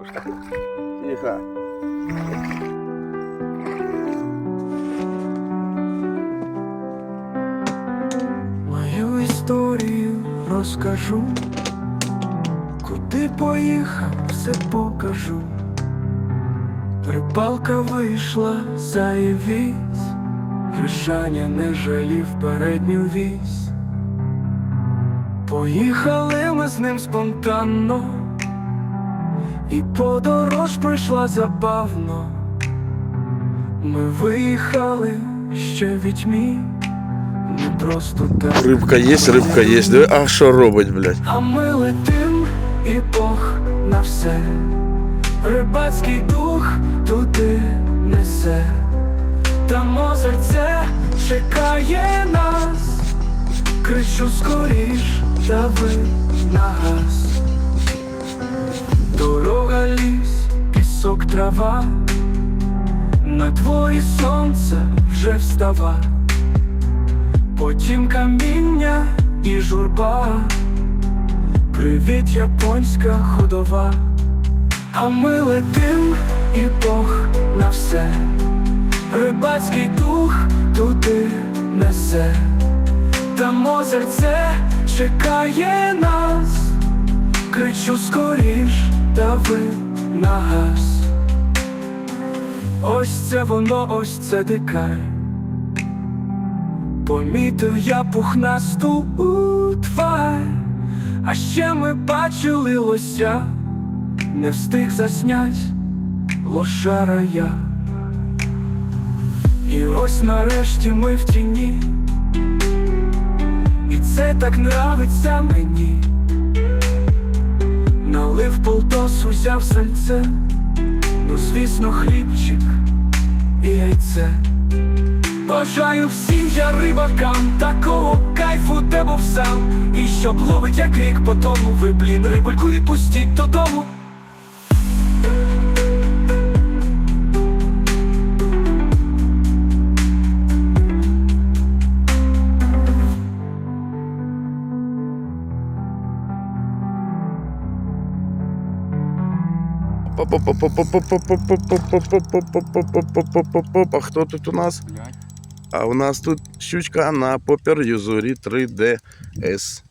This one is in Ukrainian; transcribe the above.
Тихо. Мою історію розкажу, куди поїхав, все покажу. Рибалка вийшла за вісь, Гришаня не жалів передню вісь. Поїхали ми з ним спонтанно, і подорож пройшла забавно. Ми виїхали ще в тьмі, не просто так. Рибка є, рибка є. Диви, а що робить, блядь? А ми летим і Бог на все, рибацький дух туди несе, там озерце чекає нас, кричу скоріш, дави на газ. Трава, на твої сонце вже встава, потім каміння і журба. Привіт, японська ходова, а ми летим і Бог на все, рибацький дух туди несе, там озерце чекає нас, кричу скоріш, дави на газ. Ось це воно, ось це дикай. Помітив я пухнасту тварь, а ще ми бачили лося, не встиг заснять лошара я. І ось нарешті ми в тіні, і це так нравиться мені. Налив полтос, узяв сальце, звісно, хлібчик і яйце. Бажаю всім я рибакам такого кайфу, де був сам І щоб ловить як рік по тому Ви, блін, і пустіть додому А хто тут у нас? А у нас тут щучка на попер юзурі 3DS.